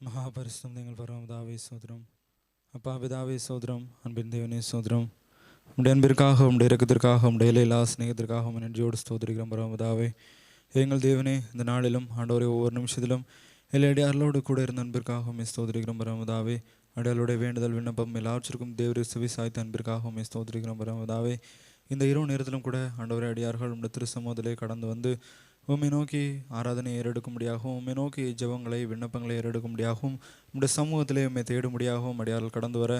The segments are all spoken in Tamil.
மகாபரிசுத்தம் எங்கள் பரமதாவே சோதரம். அப்பா பிதாவே சோதரம். அன்பின் தேவனே சோதரம். உடைய அன்பிற்காக உடைய இறக்கத்திற்காக உடைய எல்லா சிநேகத்திற்காக உம்மை நன்றியோடு ஸ்தோத்திரிக்கிறோம் பரமதாவே எங்கள் தேவனே இந்த நாளிலும் ஆண்டவரே ஒவ்வொரு நிமிஷத்திலும் எல்லா அடியார்களோடு கூட இருந்த அன்பிற்காக உம்மை ஸ்தோத்திரிக்கிறோம் பரமதாவே அடியாளுடைய வேண்டுதல் விண்ணப்பம் எல்லாவற்றிற்கும் தேவரை செவி சாய்த்த அன்பிற்காக உம்மை ஸ்தோத்திரிக்கிறோம் பரமதாவே இந்த இரவு நேரத்திலும் கூட ஆண்டவரை அடியார்கள் உடைய திருசமோதலே கடந்து வந்து உம்மை நோக்கி ஆராதனை ஏறெடுக்கும்படியாகவும் உம்மை நோக்கி ஜபங்களை விண்ணப்பங்களை ஏறெடுக்கும்படியாகவும் நம்முடைய சமூகத்திலே உண்மை தேடும்படியாகவும் அடியார்கள் கடந்து வர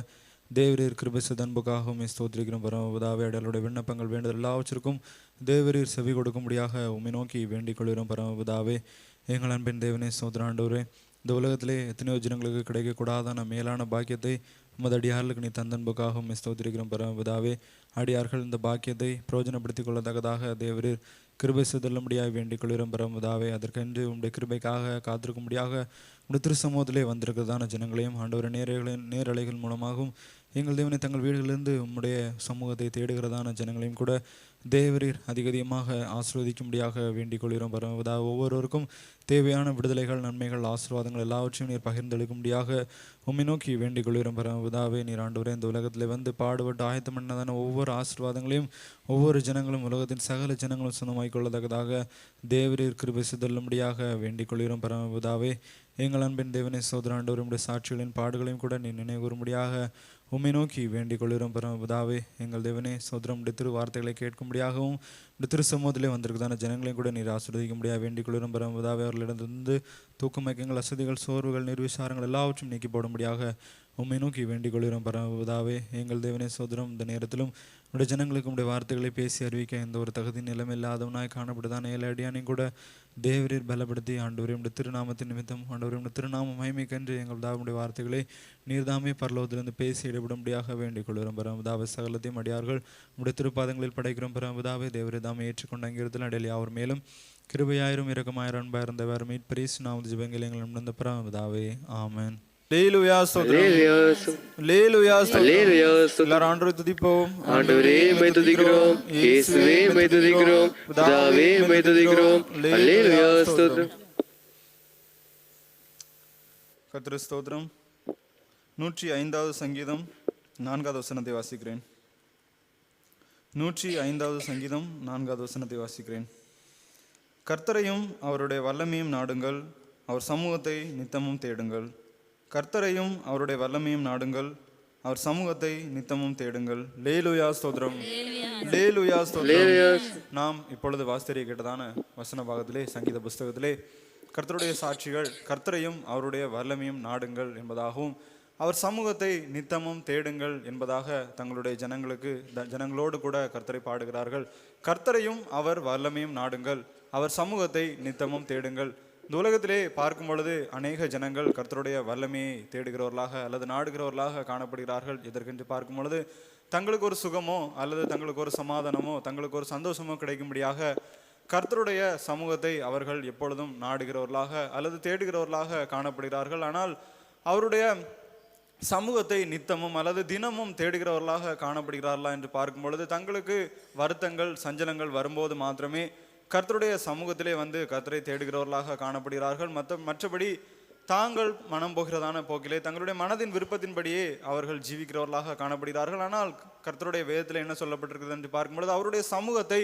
தேவரீர் கிருபசு தன்புக்காகவும் ஸ்தோத்திரிக்கிறோம். பரமபதாவே அடியாளுடைய விண்ணப்பங்கள் வேண்டுதல் எல்லாவற்றிற்கும் தேவரீர் செவி கொடுக்கும்படியாக உம்மை நோக்கி வேண்டிக் கொள்கிறோம் பரமபதாவே எங்கள் அன்பின் தேவனே சோதராண்டவரே இந்த உலகத்திலே எத்தனையோ ஜனங்களுக்கு கிடைக்கக்கூடாதான மேலான பாக்கியத்தை உமது அடியார்களுக்கு நீ தந்தன்புக்காக உம்மை ஸ்தோத்திரிக்கிறோம் பரமபிதாவே அடியார்கள் இந்த பாக்கியத்தை பிரயோஜனப்படுத்திக் கொள்ளத்தக்கதாக தேவரீர் கிருபை செல்லும்படியாக வேண்டிக் கொள்கிறோம் பரமபிதாவே அதற்கென்று உம்முடைய கிருபைக்காக காத்திருக்கும்படியாக உடைய திருசமூகத்திலே வந்திருக்கிறதான ஜனங்களையும் ஆண்டவர் நேரலைகளின் நேரலைகள் மூலமாகவும் எங்கள் தேவனை தங்கள் வீடுகளிலிருந்து உம்முடைய சமூகத்தை தேடுகிறதான ஜனங்களையும் கூட தேவரீர் அதிகதிகமாக ஆசிர்வதிக்கும்படியாக வேண்டிக் கொள்கிறோம் பரமபிதா ஒவ்வொருவருக்கும் தேவையான விடுதலைகள் நன்மைகள் ஆசீர்வாதங்கள் எல்லாவற்றையும் நீர் பகிர்ந்தளிக்கும்படியாக உம்மை நோக்கி வேண்டிக் கொள்கிறோம் பரமபிதாவே நீர் ஆண்டவரே இந்த உலகத்தில் வந்து பாடுபட்டு ஆயத்தம் பண்ணதான ஒவ்வொரு ஆசீர்வாதங்களையும் ஒவ்வொரு ஜனங்களும் உலகத்தின் சகல ஜனங்களும் சொந்தமாய் கொள்ளத்தக்கதாக தேவரீர் கிருபை சிதல்லும்படியாக வேண்டிக் கொள்கிறோம் பரமபிதாவே எங்கள் அன்பின் தேவனை சோதராண்டவர் உம்முடைய சாட்சிகளின் பாடுகளையும் கூட நீ நினைவுறும்படியாக உம்மை நோக்கி வேண்டிக் கொள்கிறோம் பரமபிதாவே எங்கள் தேவனே சோதரம் உடைய திரு வார்த்தைகளை கேட்கும்படியாகவும் உடைய திரு சமூகத்திலே வந்திருக்குதான ஜனங்களையும் கூட நீர் ஆசிர்வதிக்கும்படியாக வேண்டிக் கொள்கிறோம் பரமபிதாவே அவர்களிடமிருந்து தூக்கமயக்கங்கள் அசதிகள் சோர்வுகள் நிர்விசாரங்கள் எல்லாவற்றும் நீக்கி போடும்படியாக உம்மை நோக்கி வேண்டிக் கொள்கிறோம் பரமபதாவே. எங்கள் தேவனே சோதரம் இந்த நேரத்திலும் உடைய ஜனங்களுக்கு உடைய வார்த்தைகளை பேசி அறிவிக்க எந்த ஒரு தகுதி நிலம் இல்லாதவனாய் காணப்படுதான் ஏழடியானையும் கூட தேவரீர் பலப்படுத்தி. ஆண்டவரே உடைய திருநாமத்தின் நிமித்தம் ஆண்டவரே உடைய திருநாம மகிமைக்கென்று எங்கள் தாவுடைய வார்த்தைகளை நீர்தாமே பரலோகத்திலிருந்து பேசி இடைபடும்படியாக வேண்டிக் கொள்கிறோம் பரமபதாவை சகலத்தையும் அடியார்கள் உடைய திருப்பாதங்களில் படைக்கிறோம். பரமபதாவை தேவரை தாமே ஏற்றுக்கொண்ட அங்கிருத்தில் அடையில் அவர் மேலும் கிருபையாயிரம் இரக்கமாயிரம் அன்பாயிருந்தவர் மீட்பரீஸ் நாமது ஜிபங்கள் எங்கள் நடந்த பரமபதாவே. ஆமன். லேலுயா லேலுயா அல்லேலூயா எல்லாரும் ஆண்டவரை துதிப்போம் ஆண்டவரே மை துதிக்கிறோம் இயேசுவே மை துதிக்கிறோம் பிதாவே மை துதிக்கிறோம் அல்லேலூயா ஸ்தோத்திரம் கத்திர ஸ்தோத்திரம் நூற்றி ஐந்தாவது சங்கீதம் நான்காவது வசனத்தை வாசிக்கிறேன் நூற்றி ஐந்தாவது சங்கீதம் நான்காவது வசனத்தை வாசிக்கிறேன் கர்த்தரையும் அவருடைய வல்லமையும் நாடுங்கள் அவர் சமூகத்தை நித்தமும் தேடுங்கள் கர்த்தரையும் அவருடைய வல்லமையும் நாடுங்கள். அவர் சமூகத்தை நித்தமும் தேடுங்கள். லேலுயா ஸ்தோத்திரம். லேலுயா. ஸ்தோத்திரம். நாம் இப்பொழுது வாஸ்தரிய கேட்டதான வசன பாகத்திலே சங்கீத புஸ்தகத்திலே கர்த்தருடைய சாட்சிகள் கர்த்தரையும் அவருடைய வல்லமையும் நாடுங்கள் என்பதாகவும் அவர் சமூகத்தை நித்தமும் தேடுங்கள் என்பதாக தங்களுடைய ஜனங்களுக்கு த- ஜனங்களோடு கூட கர்த்தரை பாடுகிறார்கள். கர்த்தரையும் அவர் வல்லமையும் நாடுங்கள். அவர் சமூகத்தை நித்தமும் தேடுங்கள். இந்த உலகத்திலே பார்க்கும் பொழுது அநேக ஜனங்கள் கர்த்தருடைய வல்லமையை தேடுகிறவர்களாக அல்லது நாடுகிறவர்களாக காணப்படுகிறார்கள் இதற்கென்று பார்க்கும் பொழுது தங்களுக்கு ஒரு சுகமோ அல்லது தங்களுக்கு ஒரு சமாதானமோ தங்களுக்கு ஒரு சந்தோஷமோ கிடைக்கும்படியாக கர்த்தருடைய சமூகத்தை அவர்கள் எப்பொழுதும் நாடுகிறவர்களாக அல்லது தேடுகிறவர்களாக காணப்படுகிறார்கள். ஆனால் அவருடைய சமூகத்தை நித்தமும் அல்லது தினமும் தேடுகிறவர்களாக காணப்படுகிறார்களா என்று பார்க்கும் பொழுது தங்களுக்கு வருத்தங்கள் சஞ்சலங்கள் வரும்போது மாத்திரமே கர்த்தருடைய சமூகத்திலே வந்து கர்த்தரை தேடுகிறவர்களாக காணப்படுகிறார்கள். மற்ற மற்றபடி தாங்கள் மனம் போகிறதான போக்கிலே தங்களுடைய மனதின் விருப்பத்தின்படியே அவர்கள் ஜீவிக்கிறவர்களாக காணப்படுகிறார்கள். ஆனால் கர்த்தருடைய வேதத்தில் என்ன சொல்லப்பட்டிருக்கிறது என்று பார்க்கும்பொழுது அவருடைய சமூகத்தை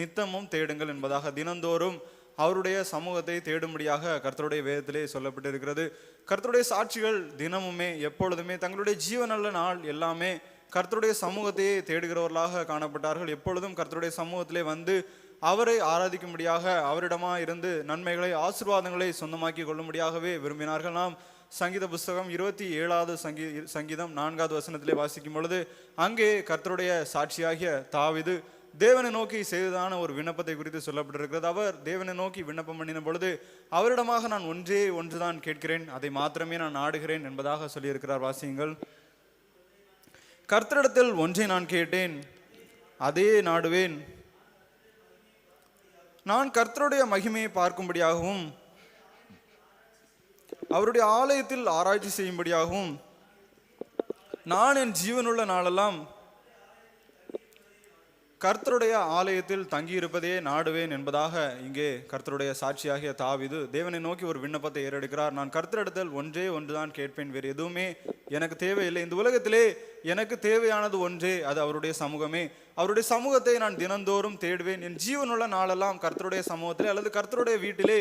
நித்தமும் தேடுங்கள் என்பதாக தினந்தோறும் அவருடைய சமூகத்தை தேடும்படியாக கர்த்தருடைய வேதத்திலே சொல்லப்பட்டிருக்கிறது. கர்த்தருடைய சாட்சிகள் தினமுமே எப்பொழுதுமே தங்களுடைய ஜீவநல்ல நாள் எல்லாமே கர்த்தருடைய சமூகத்தையே தேடுகிறவர்களாக காணப்பட்டார்கள். எப்பொழுதும் கர்த்தருடைய சமூகத்திலே வந்து அவரை ஆராதிக்கும்படியாக அவரிடமா இருந்து நன்மைகளை ஆசீர்வாதங்களை சொந்தமாக்கி கொள்ளும்படியாகவே விரும்பினார்கள். நாம் சங்கீத புஸ்தகம் இருபத்தி ஏழாவது சங்கீ சங்கீதம் நான்காவது வசனத்திலே வாசிக்கும் பொழுது அங்கே கர்த்தருடைய சாட்சியாகிய தாவிது தேவனை நோக்கி செய்ததான ஒரு விண்ணப்பத்தை குறித்து சொல்லப்பட்டிருக்கிறது. அவர் தேவனை நோக்கி விண்ணப்பம் பண்ணின பொழுது அவரிடமாக நான் ஒன்றே ஒன்றுதான் கேட்கிறேன் அதை மாத்திரமே நான் நாடுகிறேன் என்பதாக சொல்லியிருக்கிறார். வாசியுங்கள். கர்த்தரிடத்தில் ஒன்றை நான் கேட்டேன் அதே நாடுவேன். நான் கர்த்தருடைய மகிமையை பார்க்கும்படியாகவும் அவருடைய ஆலயத்தில் ஆராய்ச்சி செய்யும்படியாகவும் நான் என் ஜீவனுள்ள நாளெல்லாம் கர்த்தருடைய ஆலயத்தில் தங்கியிருப்பதே நாடுவேன் என்பதாக இங்கே கர்த்தருடைய சாட்சியாகிய தாவிது தேவனை நோக்கி ஒரு விண்ணப்பத்தை ஏறெடுக்கிறார். நான் கர்த்தரிடத்தில் ஒன்றே ஒன்றுதான் கேட்பேன் வேறு எதுவுமே எனக்கு தேவையில்லை. இந்த உலகத்திலே எனக்கு தேவையானது ஒன்றே அது அவருடைய சமூகமே. அவருடைய சமூகத்தை நான் தினந்தோறும் தேடுவேன். என் ஜீவனுள்ள நாளெல்லாம் கர்த்தருடைய சமூகத்திலே அல்லது கர்த்தருடைய வீட்டிலே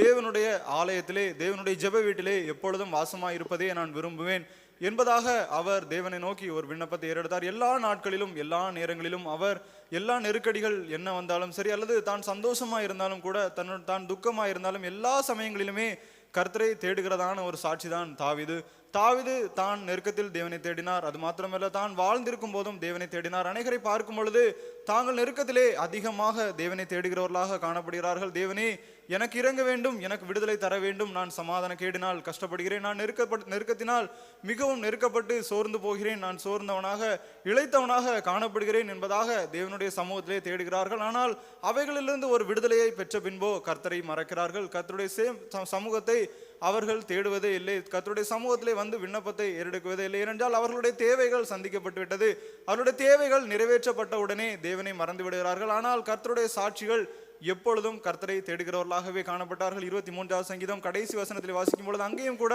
தேவனுடைய ஆலயத்திலே தேவனுடைய ஜெப வீட்டிலே எப்பொழுதும் வாசமாக இருப்பதே நான் விரும்புவேன். என்பதாக அவர் தேவனை நோக்கி ஒரு விண்ணப்பத்தை ஏறெடுத்தார். எல்லா நாட்களிலும் எல்லா நேரங்களிலும் அவர் எல்லா நெருக்கடிகள் என்ன வந்தாலும் சரி அல்லது தான் சந்தோஷமா இருந்தாலும் கூட தன்னு தான் துக்கமா இருந்தாலும் எல்லா சமயங்களிலுமே கர்த்தரை தேடுகிறதான ஒரு சாட்சி தான் தாவிது. தாவிது தான் நெருக்கத்தில் தேவனை தேடினார். அது மாத்திரமல்ல தான் வாழ்ந்திருக்கும் போதும் தேவனை தேடினார். அநேகரை பார்க்கும் பொழுது தாங்கள் நெருக்கத்திலே அதிகமாக தேவனை தேடுகிறவர்களாக காணப்படுகிறார்கள். தேவனே எனக்கு இறங்க வேண்டும் எனக்கு விடுதலை தர வேண்டும். நான் சமாதான கேடினால் கஷ்டப்படுகிறேன். நான் நெருக்கப்பட்டு நெருக்கத்தினால் மிகவும் நெருக்கப்பட்டு சோர்ந்து போகிறேன். நான் சோர்ந்தவனாக இழைத்தவனாக காணப்படுகிறேன் என்பதாக தேவனுடைய சமூகத்திலே தேடுகிறார்கள். ஆனால் அவைகளிலிருந்து ஒரு விடுதலையை பெற்ற பின்போ கர்த்தரை மறக்கிறார்கள். கர்த்தருடைய சேம் சமூகத்தை அவர்கள் தேடுவதே இல்லை. கர்த்தருடைய சமூகத்திலே வந்து விண்ணப்பத்தை ஏறெடுக்குவதே இல்லை. ஏனென்றால் அவர்களுடைய தேவைகள் சந்திக்கப்பட்டு விட்டது. அவருடைய தேவைகள் நிறைவேற்றப்பட்ட உடனே தேவனை மறந்து விடுகிறார்கள். ஆனால் கர்த்தருடைய சாட்சிகள் எப்பொழுதும் கர்த்தரை தேடுகிறவர்களாகவே காணப்பட்டார்கள். இருபத்தி மூன்றாவது சங்கீதம் கடைசி வசனத்தில் வாசிக்கும் பொழுது அங்கேயும் கூட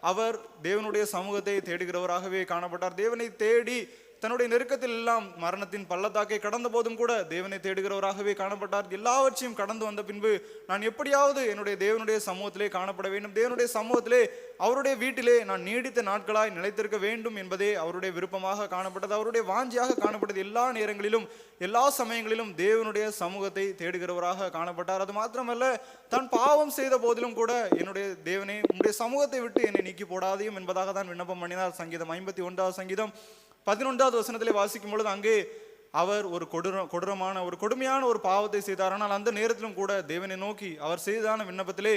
அவர் தேவனுடைய சமூகத்தை தேடுகிறவராகவே காணப்பட்டார். தேவனை தேடி தன்னுடைய நெருக்கத்தில் எல்லாம் மரணத்தின் பள்ளத்தாக்கை கடந்த போதும் கூட தேவனை தேடுகிறவராகவே காணப்பட்டார். எல்லாவற்றையும் கடந்து வந்த பின்பு நான் எப்படியாவது என்னுடைய தேவனுடைய சமூகத்திலே காணப்பட வேண்டும். தேவனுடைய சமூகத்திலே அவருடைய வீட்டிலே நான் நீடித்த நாட்களாய் நிலைத்திருக்க வேண்டும் என்பதே அவருடைய விருப்பமாக காணப்பட்டது. அவருடைய வாஞ்சியாக காணப்பட்டது. எல்லா நேரங்களிலும் எல்லா சமயங்களிலும் தேவனுடைய சமூகத்தை தேடுகிறவராக காணப்பட்டார். அது மாத்திரமல்ல தான் பாவம் செய்த போதிலும் கூட என்னுடைய தேவனே உன்னுடைய சமூகத்தை விட்டு என்னை நீக்கி போடாதையும் என்பதாக தான் விண்ணப்பம் பண்ணினார். சங்கீதம் ஐம்பத்தி ஒன்றாவது சங்கீதம். பதினொன்றாவது வசனத்திலே வாசிக்கும் பொழுது அங்கே அவர் ஒரு கொடூர கொடூரமான ஒரு கொடுமையான ஒரு பாவத்தை செய்தார். ஆனால் அந்த நேரத்திலும் கூட தேவனை நோக்கி அவர் செய்தான விண்ணப்பத்திலே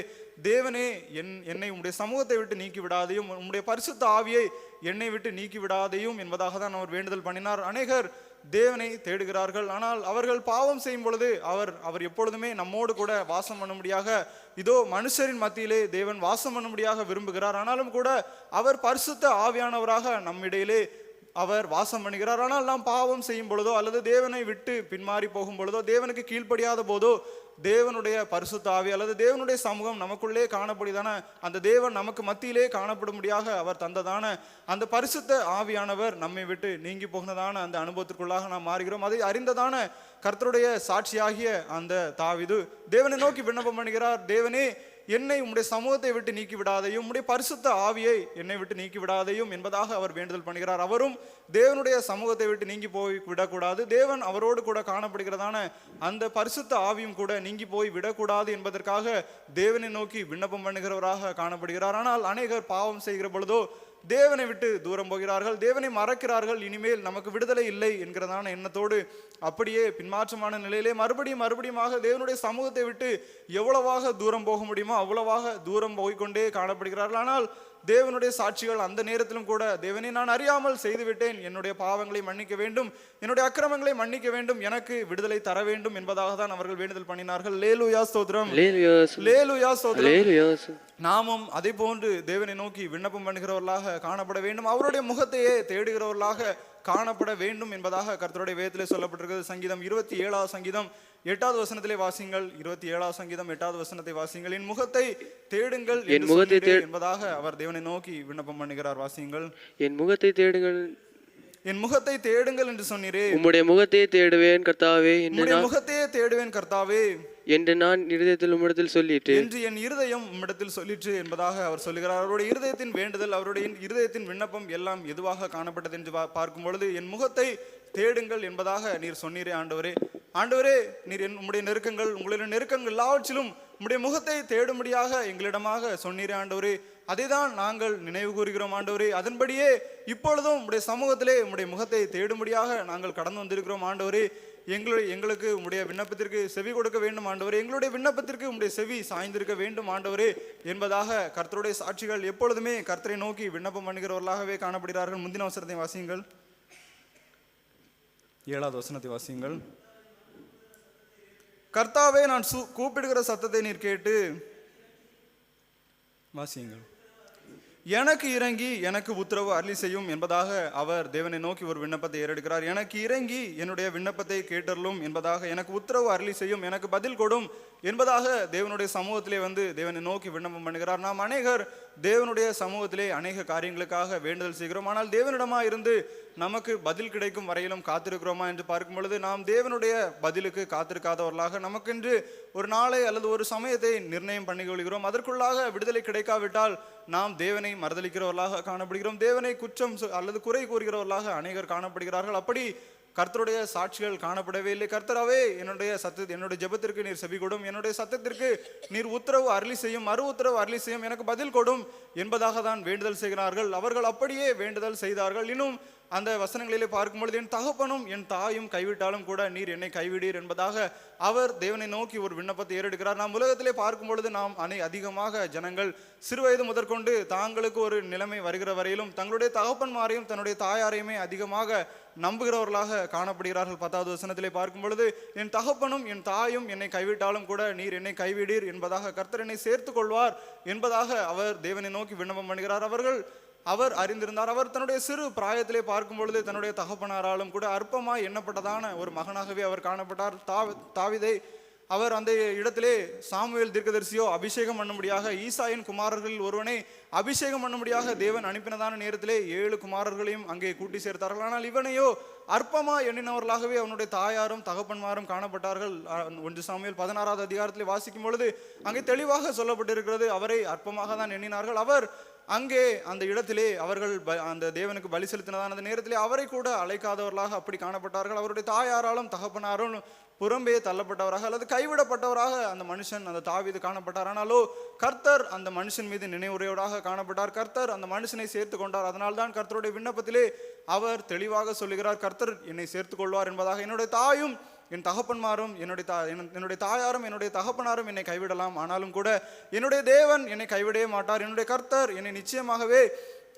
தேவனே என் என்னை உம்முடைய சமூகத்தை விட்டு நீக்கி விடாதையும் உம்முடைய பரிசுத்த ஆவியை என்னை விட்டு நீக்கி விடாதையும் என்பதாக தான் அவர் வேண்டுதல் பண்ணினார். அநேகர் தேவனை தேடுகிறார்கள். ஆனால் அவர்கள் பாவம் செய்யும் பொழுது அவர் அவர் எப்பொழுதுமே நம்மோடு கூட வாசம் பண்ணும்படியாக இதோ மனுஷரின் மத்தியிலே தேவன் வாசம் பண்ணும்படியாக விரும்புகிறார். ஆனாலும் கூட அவர் பரிசுத்த ஆவியானவராக நம்மிடையிலே அவர் வாசம் பண்ணுகிறார். ஆனால் நாம் பாவம் செய்யும் பொழுதோ அல்லது தேவனை விட்டு பின்மாறி போகும் பொழுதோ தேவனுக்கு கீழ்ப்படியாத போதோ தேவனுடைய பரிசுத்தாவி அல்லது தேவனுடைய சமூகம் நமக்குள்ளே காணப்படுதான அந்த தேவன் நமக்கு மத்தியிலே காணப்படும்படியாக அவர் தந்ததான அந்த பரிசுத்த ஆவியானவர் நம்மை விட்டு நீங்கி போகினதான அந்த அனுபவத்திற்குள்ளாக நாம் மாறுகிறோம். அதை அறிந்ததான கர்த்தருடைய சாட்சியாகிய அந்த தாவிது தேவனை நோக்கி விண்ணப்பம் பண்ணுகிறார். தேவனே என்னை உம்முடைய சமூகத்தை விட்டு நீக்கி விடாதையும் உம்முடைய பரிசுத்த ஆவியை என்னை விட்டு நீக்கி விடாதையும் என்பதாக அவர் வேண்டுதல் பண்ணுகிறார். அவரும் தேவனுடைய சமூகத்தை விட்டு நீங்கி போய் விடக்கூடாது. தேவன் அவரோடு கூட காணப்படுகிறதான அந்த பரிசுத்த ஆவியும் கூட நீங்கி போய் விடக்கூடாது என்பதற்காக தேவனை நோக்கி விண்ணப்பம் பண்ணுகிறவராக காணப்படுகிறார். ஆனால் அநேகர் பாவம் செய்கிற பொழுதோ தேவனை விட்டு தூரம் போகிறார்கள் தேவனை மறக்கிறார்கள் இனிமேல் நமக்கு விடுதலை இல்லை என்கிறதான எண்ணத்தோடு அப்படியே பின்மாற்றமான நிலையிலே மறுபடியும் மறுபடியுமாக தேவனுடைய சமூகத்தை விட்டு எவ்வளவாக தூரம் போக முடியுமோ அவ்வளவாக தூரம் போய்க்கொண்டே காணப்படுகிறார்கள். ஆனால் தேவனுடைய சாட்சிகள் அந்த நேரத்திலும் கூட தேவனை நான் அறியாமல் செய்துவிட்டேன். என்னுடைய பாவங்களை மன்னிக்க வேண்டும். என்னுடைய அக்கிரமங்களை மன்னிக்க வேண்டும். எனக்கு விடுதலை தர வேண்டும். என்பதாக தான் அவர்கள் வேண்டுதல் பண்ணினார்கள். லேலுயா ஸ்தோத்திரம். லேலுயா ஸ்தோத்திரம். Hallelujah. நாமும் அதே போன்று தேவனை நோக்கி விண்ணப்பம் பண்ணுகிறவர்களாக காணப்பட வேண்டும். அவருடைய முகத்தையே தேடுகிறவர்களாக காணப்பட வேண்டும் என்பதாக கர்த்தருடைய வேதத்திலே சொல்லப்பட்டிருக்கிறது. சங்கீதம் இருபத்தி ஏழாவது சங்கீதம் எட்டாவது வசனத்திலே வாசிங்கள் இருபத்தி ஏழாவது சங்கீதம் எட்டாவது வசனத்தை வாசிங்கள் என் முகத்தை தேடுங்கள் என் முகத்தை என்பதாக அவர் தேவனை நோக்கி விண்ணப்பம் பண்ணுகிறார். வாசிங்கள் என் முகத்தை தேடுங்கள். என் முகத்தை தேடுங்கள் என்று சொன்னீரே. உம்முடைய முகத்தை தேடுவேன் கர்த்தாவே. நான் முகத்தையே தேடுவேன் கர்த்தாவே. என்று நான் இருதயத்தில் உம்மிடத்தில் சொல்லிட்டு என்று என் இருதயம் உம்மிடத்தில் சொல்லிற்று என்பதாக அவர் சொல்லுகிறார். அவருடைய இருதயத்தின் வேண்டுதல் அவருடைய இருதயத்தின் விண்ணப்பம் எல்லாம் எதுவாக காணப்பட்டது என்று பா- பார்க்கும் பொழுது என் முகத்தை தேடுங்கள் என்பதாக நீர் சொன்னீரே ஆண்டவரே. ஆண்டவரே நீர் என் உம்முடைய நெருக்கங்கள் உங்களுடைய நெருக்கங்கள் எல்லாவற்றிலும் உம்முடைய முகத்தை தேடும்படியாக எங்களிடமாக சொன்னீரே ஆண்டவரே. அதைதான் நாங்கள் நினைவு கூறுகிறோம் ஆண்டவரே. அதன்படியே இப்பொழுதும் உம்முடைய சமூகத்திலே உம்முடைய முகத்தை தேடும்படியாக நாங்கள் கடந்து வந்திருக்கிறோம் ஆண்டவரே. எங்களுடைய எங்களுக்கு உம்முடைய விண்ணப்பத்திற்கு செவி கொடுக்க வேண்டும் ஆண்டவரே. எங்களுடைய விண்ணப்பத்திற்கு உம்முடைய செவி சாய்ந்திருக்க வேண்டும் ஆண்டவரே என்பதாக கர்த்தருடைய சாட்சிகள் எப்பொழுதுமே கர்த்தரை நோக்கி விண்ணப்பம் பண்ணுகிறவர்களாகவே காணப்படுகிறார்கள். முந்தின வசனத்தை வாசியுங்கள். ஏழாவது வசனத்தை வாசியுங்கள். கர்த்தாவே நான் சு- கூப்பிடுகிற சத்தத்தை நீர் கேட்டு வாசியுங்கள். எனக்கு இறங்கி எனக்கு உத்தரவு அருளி செய்யும் என்பதாக அவர் தேவனை நோக்கி ஒரு விண்ணப்பத்தை ஏறெடுக்கிறார். எனக்கு இறங்கி என்னுடைய விண்ணப்பத்தை கேட்டருளும் என்பதாக எனக்கு உத்தரவு அருளி செய்யும் எனக்கு பதில் கொடும் என்பதாக தேவனுடைய சமூகத்திலே வந்து தேவனை நோக்கி விண்ணப்பம் பண்ணுகிறார். நாம் அநேகர் தேவனுடைய சமூகத்திலே அநேக காரியங்களுக்காக வேண்டுதல் செய்கிறோம். ஆனால் தேவனிடமாக இருந்து நமக்கு பதில் கிடைக்கும் வரையிலும் காத்திருக்கிறோமா என்று பார்க்கும் பொழுது நாம் தேவனுடைய பதிலுக்கு காத்திருக்காதவர்களாக நமக்கென்று ஒரு நாளை அல்லது ஒரு சமயத்தை நிர்ணயம் பண்ணி கொள்கிறோம். அதற்குள்ளாக விடுதலை கிடைக்காவிட்டால் நாம் தேவனை மறுதளிக்கிறவர்களாக காணப்படுகிறோம். தேவனை குற்றம் அல்லது குறை கூறுகிறவர்களாக அநேகர் காணப்படுகிறார்கள். அப்படி கர்த்தருடைய சாட்சிகள் காணப்படவே இல்லை. கர்த்தராவே என்னுடைய சத்த என்னுடைய ஜெபத்திற்கு நீர் செவி கொடும். என்னுடைய சத்தத்திற்கு நீர் உத்தரவு அருளி செய்யும் மறு உத்தரவு அருளி செய்யும் எனக்கு பதில் கொடும் என்பதாக தான் வேண்டுதல் செய்கிறார்கள். அவர்கள் அப்படியே வேண்டுதல் செய்தார்கள். இன்னும் அந்த வசனங்களிலே பார்க்கும்பொழுது என் தகப்பனும் என் தாயும் கைவிட்டாலும் கூட நீர் என்னை கைவிடீர் என்பதாக அவர் தேவனை நோக்கி ஒரு விண்ணப்பத்தை ஏறெடுக்கிறார். நாம் உலகத்திலே பார்க்கும் பொழுது நாம் அனை அதிகமாக ஜனங்கள் சிறுவயது முதற்கொண்டு தாங்களுக்கு ஒரு நிலைமை வருகிற வரையிலும் தங்களுடைய தகப்பன்மாரையும் தன்னுடைய தாயாரையுமே அதிகமாக நம்புகிறவர்களாக காணப்படுகிறார்கள். பத்தாவது வசனத்திலே பார்க்கும் பொழுது என் தகப்பனும் என் தாயும் என்னை கைவிட்டாலும் கூட நீர் என்னை கைவிடீர் என்பதாக கர்த்தர் என்னை சேர்த்துக் கொள்வார் என்பதாக அவர் தேவனை நோக்கி விண்ணப்பம் பண்ணுகிறார். அவர்கள் அவர் அறிந்திருந்தார். அவர் தன்னுடைய சிறு பிராயத்திலே பார்க்கும் பொழுது தன்னுடைய தகப்பனாராலும் கூட அற்பமாக எண்ணப்பட்டதான ஒரு மகனாகவே அவர் காணப்பட்டார். தாவி தாவிதை அவர் அந்த இடத்திலே சாமுவேல் தீர்க்கதரிசியோ அபிஷேகம் பண்ணும்படியாக ஈசாயின் குமாரர்களில் ஒருவனை அபிஷேகம் பண்ணும்படியாக தேவன் அனுப்பினதான நேரத்திலே ஏழு குமாரர்களையும் அங்கே கூட்டி சேர்த்தார்கள். ஆனால் இவனையோ அற்பமா எண்ணினவர்களாகவே அவனுடைய தாயாரும் தகப்பன்மாரும் காணப்பட்டார்கள். ஒன்று சாமியில் பதினாறாவது அதிகாரத்தில் வாசிக்கும் பொழுது அங்கே தெளிவாக சொல்லப்பட்டிருக்கிறது அவரை அற்பமாக தான் எண்ணினார்கள். அவர் அங்கே அந்த இடத்திலே அவர்கள் ப- அந்த தேவனுக்கு பலி செலுத்தினதான அந்த நேரத்திலே அவரை கூட அழைக்காதவர்களாக அப்படி காணப்பட்டார்கள். அவருடைய தாயாராலும் தகப்பனாரும் புறம்பே தள்ளப்பட்டவராக அல்லது கைவிடப்பட்டவராக அந்த மனுஷன் அந்த தாவிது காணப்பட்டார். ஆனாலோ கர்த்தர் அந்த மனுஷன் மீது நினைவுரையோடாக காணப்பட்டார். கர்த்தர் அந்த மனுஷனை சேர்த்து கொண்டார். அதனால்தான் கர்த்தருடைய விண்ணப்பத்திலே அவர் தெளிவாக சொல்லுகிறார் கர்த்தர் என்னை சேர்த்து கொள்வார் என்பதாக என்னுடைய தாயும் என் தகப்பன்மாரும் என்னுடைய தா என்னுடைய தாயாரும் என்னுடைய தகப்பனாரும் என்னை கைவிடலாம். ஆனாலும் கூட என்னுடைய தேவன் என்னை கைவிடவே மாட்டார். என்னுடைய கர்த்தர் என்னை நிச்சயமாகவே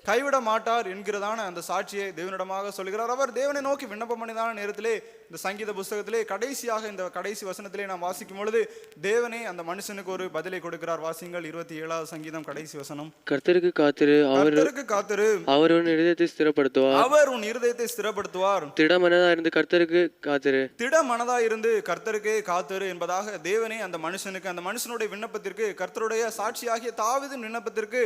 கைவிட மாட்டார் என்கிறதான அந்த சாட்சியை தேவனிடமாக சொல்கிறார் அவர் தேவனை நோக்கி விண்ணப்பம் பண்ணிதான நேரத்திலே இந்த சங்கீத புஸ்தகத்திலே கடைசியாக இந்த கடைசி வசனத்திலே நாம் வாசிக்கும் பொழுது தேவனே அந்த மனுஷனுக்கு ஒரு பதிலை கொடுக்கிறார். வாசிங்கள் இருபத்தி ஏழாவது சங்கீதம் கடைசி வசனம். கர்த்தருக்கு காத்திரு அவர் கர்த்தருக்கு காத்திரு. அவர் உன் இருதயத்தை ஸ்திரப்படுத்துவார். அவர் உன் இருதயத்தை ஸ்திரப்படுத்துவார். திடமனதா இருந்து கர்த்தருக்கு காத்திரு. திட மனதா இருந்து கர்த்தருக்கே காத்திரு என்பதாக தேவனே அந்த மனுஷனுக்கு அந்த மனுஷனுடைய விண்ணப்பத்திற்கு கர்த்தருடைய சாட்சியாகிய தாவீதின் விண்ணப்பத்திற்கு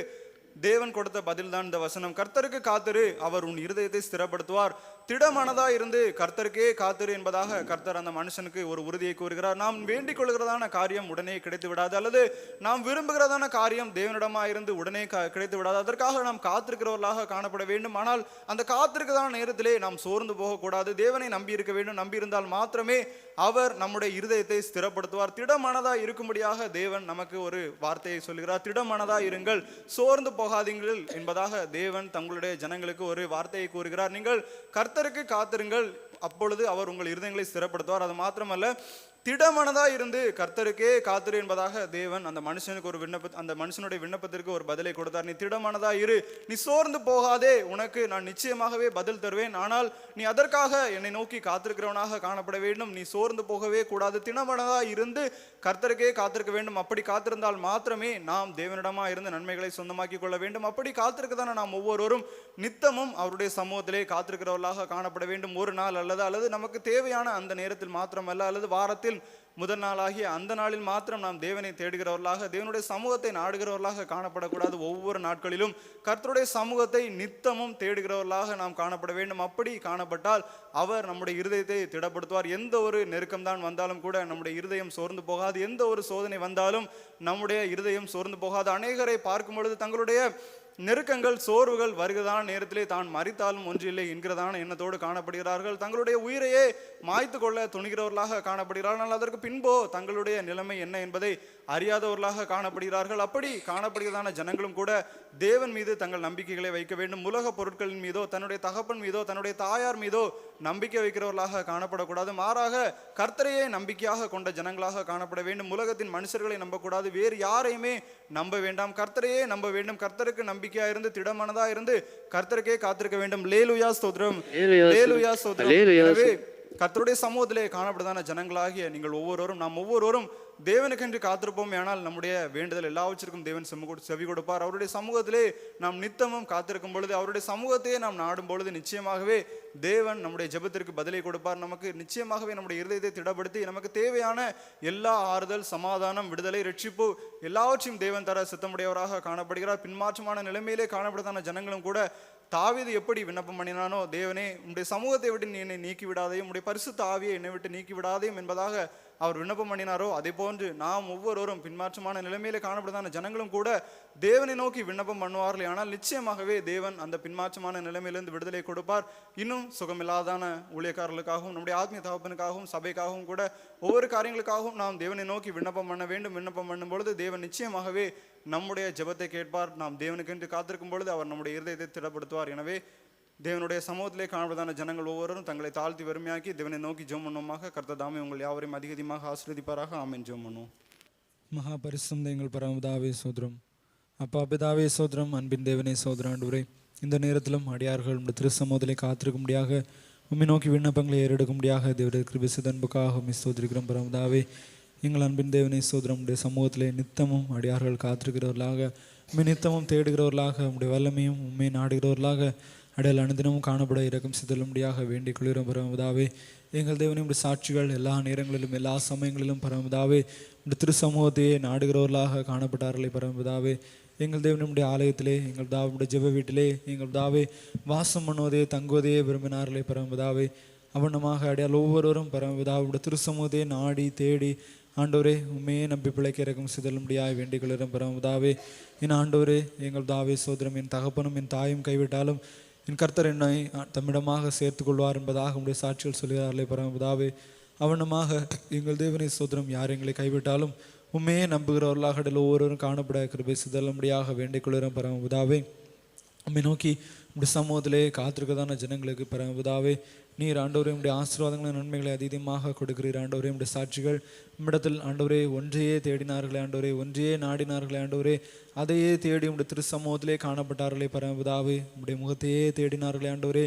தேவன் கொடுத்த பதில்தான் இந்த வசனம். கர்த்தருக்கு காத்திரு அவர் உன் இருதயத்தை ஸ்திரப்படுத்துவார். திடமனதா இருந்து கர்த்தருக்கே காத்திரு என்பதாக கர்த்தர் அந்த மனுஷனுக்கு ஒரு உறுதியை கூறுகிறார். நாம் வேண்டிக் கொள்கிறதான காரியம் உடனே கிடைத்து விடாது அல்லது நாம் விரும்புகிறதான காரியம் தேவனிடமா இருந்து உடனே கா- கிடைத்து விடாது அதற்காக நாம் காத்திருக்கிறவர்களாக காணப்பட வேண்டும். ஆனால் அந்த காத்திருக்கிறதான நேரத்திலே நாம் சோர்ந்து போகக்கூடாது. தேவனை நம்பி இருக்க வேண்டும். நம்பி இருந்தால் மாத்திரமே அவர் நம்முடைய இருதயத்தை ஸ்திரப்படுத்துவார். திடமனதா இருக்கும்படியாக தேவன் நமக்கு ஒரு வார்த்தையை சொல்கிறார் திடமனதா இருங்கள் சோர்ந்து போக போகாதீர்கள் என்பதாக தேவன் தங்களுடைய ஜனங்களுக்கு ஒரு வார்த்தையை கூறுகிறார். நீங்கள் கர்த்தருக்கு காத்திருங்கள். அப்பொழுது அவர் உங்கள் இருதயங்களை ஸ்திரப்படுத்துவார். அது மாத்திரமல்ல திடமனதாக இருந்து கர்த்தருக்கே காத்திரு என்பதாக தேவன் அந்த மனுஷனுக்கு ஒரு விண்ணப்ப அந்த மனுஷனுடைய விண்ணப்பத்திற்கு ஒரு பதிலை கொடுத்தார். நீ திடமனதாக இரு. நீ சோர்ந்து போகாதே. உனக்கு நான் நிச்சயமாகவே பதில் தருவேன். ஆனால் நீ அதற்காக என்னை நோக்கி காத்திருக்கிறவனாக காணப்பட வேண்டும். நீ சோர்ந்து போகவே கூடாது. திடமனதாக இருந்து கர்த்தருக்கே காத்திருக்க வேண்டும். அப்படி காத்திருந்தால் மாத்திரமே நாம் தேவனிடமா இருந்து நன்மைகளை சொந்தமாக்கி கொள்ள வேண்டும். அப்படி காத்திருக்க தானே நாம் ஒவ்வொருவரும் நித்தமும் அவருடைய சமூகத்திலே காத்திருக்கிறவர்களாக காணப்பட வேண்டும். ஒரு நாள் அல்லது அல்லது நமக்கு தேவையான அந்த நேரத்தில் மாத்திரமல்ல அல்லது வாரத்தில் முதல் நாளாகிய அந்த நாளில் மாத்திரம் நாம் தேவனை தேடுகிறவர்களாக தேவனுடைய சமூகத்தை நாடுகிறவர்களாக காணப்படக்கூடாது. ஒவ்வொரு நாட்களிலும் கர்த்தருடைய சமூகத்தை நித்தமும் தேடுகிறவர்களாக நாம் காணப்பட வேண்டும். அப்படி காணப்பட்டால் அவர் நம்முடைய இருதயத்தை திடப்படுத்துவார். எந்த ஒரு நெருக்கம் தான் வந்தாலும் கூட நம்முடைய இருதயம் சோர்ந்து போகாது. எந்த ஒரு சோதனை வந்தாலும் நம்முடைய இருதயம் சோர்ந்து போகாது. அநேகரை பார்க்கும் பொழுது தங்களுடைய நெருக்கங்கள் சோர்வுகள் வருகிறதான நேரத்திலே தான் மறித்தாலும் ஒன்றில்லை என்கிறதான எண்ணத்தோடு காணப்படுகிறார்கள். தங்களுடைய உயிரையே மாய்த்து கொள்ள துணிகிறவர்களாக காணப்படுகிறார்கள். ஆனால் அதற்கு பின்போ தங்களுடைய நிலைமை என்ன என்பதை அறியாதவர்களாக காணப்படுகிறார்கள். அப்படி காணப்படுகிறதான ஜனங்களும் கூட தேவன் மீது தங்கள் நம்பிக்கைகளை வைக்க வேண்டும். உலக பொருட்களின் மீதோ தன்னுடைய தகப்பன் மீதோ தன்னுடைய தாயார் மீதோ நம்பிக்கை வைக்கிறவர்களாக காணப்படக்கூடாது. மாறாக கர்த்தரையே நம்பிக்கையாக கொண்ட ஜனங்களாக காணப்பட வேண்டும். உலகத்தின் மனுஷர்களை நம்பக்கூடாது. வேறு யாரையுமே நம்ப வேண்டாம். கர்த்தரையே நம்ப வேண்டும். கர்த்தருக்கு நம்ப நம்பிக்கையா இருந்து திடமனதா இருந்து கர்த்தருக்கே காத்திருக்க வேண்டும். லேலுயா ஸ்தோத்திரம். லேலுயா ஸ்தோத்திரம். கத்தருடைய சமூகத்திலே காணப்படுதான ஜனங்களாகிய நீங்கள் ஒவ்வொருவரும் நாம் ஒவ்வொருவரும் தேவனுக்கென்று காத்திருப்போம். ஆனால் நம்முடைய வேண்டுதல் எல்லாவற்றிற்கும் தேவன் செம்ம கொடு- செவி கொடுப்பார். அவருடைய சமூகத்திலே நாம் நித்தமும் காத்திருக்கும் பொழுது அவருடைய சமூகத்தையே நாம் நாடும் பொழுது நிச்சயமாகவே தேவன் நம்முடைய ஜெபத்திற்கு பதிலை கொடுப்பார். நமக்கு நிச்சயமாகவே நம்முடைய இருதயத்தை திடப்படுத்தி நமக்கு தேவையான எல்லா ஆறுதல் சமாதானம் விடுதலை ரட்சிப்பு எல்லாவற்றையும் தேவன் தர சித்தமுடையவராக காணப்படுகிறார். பின்மாற்றமான நிலைமையிலே காணப்படுதான ஜனங்களும் கூட தாவீது எப்படி விண்ணப்பம் பண்ணினானோ தேவனே உடைய சமூகத்தை விட்டு நீ என்னை நீக்கி விடாதையும் உம்முடைய பரிசுத்த ஆவியை என்னை விட்டு நீக்கி விடாதையும் என்பதாக அவர் விண்ணப்பம் பண்ணினாரோ அதே போன்று நாம் ஒவ்வொருவரும் பின்மாற்றமான நிலைமையில காணப்படுதான ஜனங்களும் கூட தேவனை நோக்கி விண்ணப்பம் பண்ணுவார்கள் ஆனால் நிச்சயமாகவே தேவன் அந்த பின்மாற்றமான நிலைமையிலிருந்து விடுதலை கொடுப்பார். இன்னும் சுகமில்லாதான ஊழியக்காரர்களுக்காகவும் நம்முடைய ஆத்மீய தகப்பனுக்காகவும் சபைக்காகவும் கூட ஒவ்வொரு காரியங்களுக்காகவும் நாம் தேவனை நோக்கி விண்ணப்பம் பண்ண வேண்டும். விண்ணப்பம் பண்ணும் பொழுது தேவன் நிச்சயமாகவே நம்முடைய ஜபத்தை கேட்பார். நாம் தேவனுக்கென்று காத்திருக்கும் பொழுது அவர் நம்முடைய இருதயத்தை திடப்படுத்துவார். எனவே தேவனுடைய சமூகத்திலே காணப்படுதான ஜனங்கள் ஒவ்வொருவரும் தங்களை தாழ்த்தி வறுமையாக்கி தேவனை நோக்கி ஜோம் பண்ணுவோமாக. கர்த்தர் தாமே உங்கள் யாவரையும் அதிக அதிகமாக ஆசீர்வதிப்பாராக. ஆமென். ஜெபம் பண்ணுவோம். மகா பரிசுத்தம் எங்கள் பரமதாவே சோதரம். அப்பா பிதாவே சோதரம். அன்பின் தேவனே சோதரம் இந்த நேரத்திலும் அடியார்கள் உடைய திருசமோதலை காத்திருக்கும்படியாக உண்மை நோக்கி விண்ணப்பங்களை ஏறெடுக்கும்படியாக தேவடைய கிருபிசு அன்புக்காக உம்மை சோதரிக்கிறோம் பரமதாவே எங்கள் அன்பின் தேவனே சோதரம். உடைய சமூகத்திலே நித்தமும் அடியார்கள் காத்திருக்கிறவர்களாக உண்மை நித்தமும் தேடுகிறவர்களாக உம்முடைய வல்லமையும் உண்மை நாடுகிறவர்களாக அடையாள அனுதினமும் காணப்பட இறக்கம் சிதலும்படியாக வேண்டிக் குளிரும் பரமதாவே எங்கள் தேவனே சாட்சிகள் எல்லா நேரங்களிலும் எல்லா சமயங்களிலும் பரமதாவே திரு சமூகத்தையே நாடுகிறவர்களாக காணப்பட்டார்களே பரமதாவே எங்கள் தேவனுடைய ஆலயத்திலே எங்கள் தாவுடைய ஜெப வீட்டிலே எங்கள் தாவே வாசம் பண்ணுவதே தங்குவதையே விரும்பினார்களே பரமதாவே அவனமாக அடையாள் ஒவ்வொருவரும் பரமதாவுடைய திருசமூகத்தையே நாடி தேடி ஆண்டவரே உண்மையே நம்பி பிழைக்க இறக்கும் சிதலும்படியாய் வேண்டிக் கொள்கிறோம் பரமதாவே என் ஆண்டவரே எங்கள் தாவே சோதரம் என் தகப்பனும் என் தாயும் கைவிட்டாலும் என் கர்த்தர் என்னை தம்மிடமாக சேர்த்து கொள்வார் என்பதாக உடைய சாட்சிகள் சொல்கிறார்களே பரமபிதாவே அவனமாக எங்கள் தேவனை சோதரம் யார் எங்களை கைவிட்டாலும் உண்மையே நம்புகிறவர்களாக இடையில் ஒவ்வொருவரும் காணப்பட கிருபை சிதலும்படியாக வேண்டிக் கொள்கிறோம் பரமபிதாவே. உண்மை நோக்கி இப்படி சமூகத்திலே காத்திருக்கதான ஜனங்களுக்கு பரமபிதாவே நீர் ஆண்டவரே உடைய நன்மைகளை அதிகமாக கொடுக்கிறீர். ஆண்டவரே உடைய சாட்சிகள் நம்மிடத்தில் ஆண்டவரே ஒன்றையே தேடினார்களே ஆண்டவரே ஒன்றையே நாடினார்களே ஆண்டவரே. அதையே தேடி உடைய திரு சமூகத்திலே காணப்பட்டார்களே பரமபிதாவே. உடைய முகத்தையே தேடினார்களே ஆண்டவரே.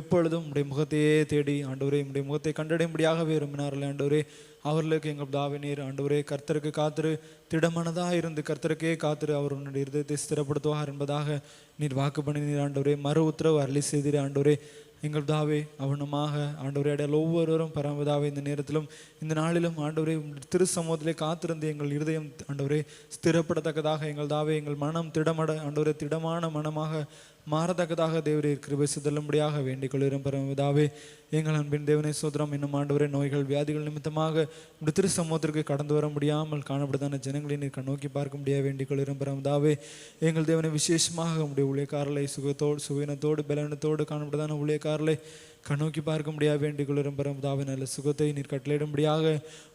எப்பொழுதும் உடைய முகத்தையே தேடி ஆண்டவரே உடைய முகத்தை கண்டடையும்படியாகவே விரும்பினார்களே ஆண்டவரே. அவர்களுக்கு எங்கள் தாவி நீர் ஆண்டவரே கர்த்தருக்கு காத்திரு. திடமனதாக இருந்து கர்த்தருக்கே காத்திரு. அவர் உன்னுடைய இருதயத்தை ஸ்திரப்படுத்துவார் என்பதாக நீர் வாக்கு பண்ணி நீர் ஆண்டவரே. மறு உத்தரவு அருளி செய்தீர் ஆண்டவரே. எங்கள் தாவே அவனமாக ஆண்டவரே அடையாள ஒவ்வொருவரும் பரமதாவே இந்த நேரத்திலும் இந்த நாளிலும் ஆண்டவரே திரு சமூகத்திலே காத்திருந்து எங்கள் இருதயம் ஆண்டவரே ஸ்திரப்படத்தக்கதாக எங்கள் தாவே எங்கள் மனம் திடமட ஆண்டவரே திடமான மனமாக மாறத்தக்கதாக தேவரீர் கிருபை சிதல்லும்படியாக வேண்டிக் கொள்கிறோம் பரமதாவே எங்கள் அன்பின் தேவனை சோதரம் இன்னும் ஆண்டவரே நோய்கள் வியாதிகள் நிமித்தமாக இப்படி திரு சமூகத்திற்கு கடந்து வர முடியாமல் காணப்படுதான ஜனங்களை நீர் கண்ணோக்கி பார்க்க முடியாது வேண்டிக் கொள்கிறோம் பரமதாவே எங்கள் தேவனை விசேஷமாக உடைய ஊழியக்காரலை சுகத்தோடு சுவீனத்தோடு பலனத்தோடு காணப்படுதான ஊழியக்காரலை கண்ணோக்கி பார்க்க முடியாத வேண்டிக் கொள்ளும் பரமதாவே நல்ல சுகத்தை நீர் கட்டளையிடும்படியாக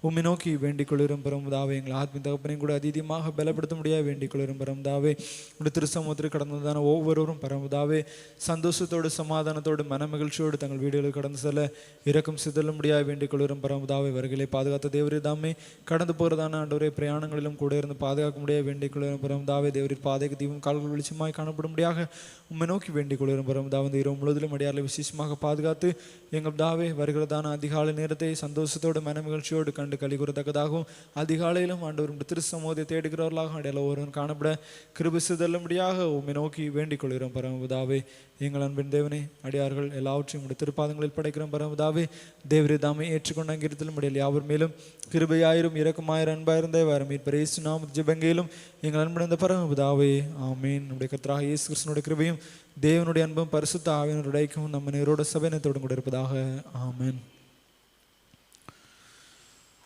உம்மை நோக்கி வேண்டிக் கொள்ளும் பரமதாவே எங்கள் ஆத்மி தகப்பனையும் கூட அதிகமாக பலப்படுத்த முடியாது வேண்டிக் கொள்ளும் பரமதாவே உடைய திருசமூகத்திற்கு கடந்ததான ஒவ்வொருவரும் பரமதாவே சந்தோஷத்தோடு சமாதானத்தோடு மன மகிழ்ச்சியோடு தங்கள் வீடுகளுக்கு கடந்து செல்ல இறக்கம் சிதலும் முடியாது வேண்டிக் கொள்ளும் பரமதாவே வருகளை பாதுகாத்த தேவரே தாமே கடந்து போகிறதான ஆண்டவரே பிரயாணங்களிலும் கூட இருந்து பாதுகாக்க முடியாது வேண்டிக் கொள்ளும் பரமதாவே தேவரின் பாதைக்கு தீபம் கால்கள் வெளிச்சமாய் காணப்படும்படியாக உண்மை நோக்கி வேண்டிக் கொள்ளும் பரமதாவே இந்த இரவு முழுவதிலும் அடியார்களை விசேஷமாக பாதுகாத்து எங்கள் தாவே வருகிறதான அதிகாலை நேரத்தை சந்தோஷத்தோடு மனமகிழ்ச்சியோடு கண்டு கழிக்கிறதக்கதாகவும் அதிகாலையிலும் அதிகாலையிலும் ஆண்டவரும் திருசமோதை தேடுகிறவர்களாக அடையாள ஒருவன் காணப்பட கிருபி சிதல்லும்படியாக உம்மை நோக்கி வேண்டிக் கொள்கிறோம் பரமபுதாவே எங்கள் அன்பின் தேவனே அடியார்கள் எல்லாவற்றையும் உடைய திருப்பாதங்களில் படைக்கிறோம். பரமபுதாவே தேவரே தாமே ஏற்றுக்கொண்ட அங்கிருத்திலும் அடியால் யாவர் மேலும் கிருபையாயிரும் இறக்கமாயிரம் அன்பாயிருந்தே வாரம் மீட்பரேசு நாம் ஜிபங்கையிலும் எங்கள் அன்படைந்த பரமபுதாவே ஆமீன். நம்முடைய கத்ராக இயேசு கிருஷ்ணனுடைய கிருபையும் தேவனுடைய அன்பும் பரிசுத்த ஆவியனுடைய நம்ம நேரோட சபையினத்தோடும் கூட இருப்பதாக. ஆமேன்.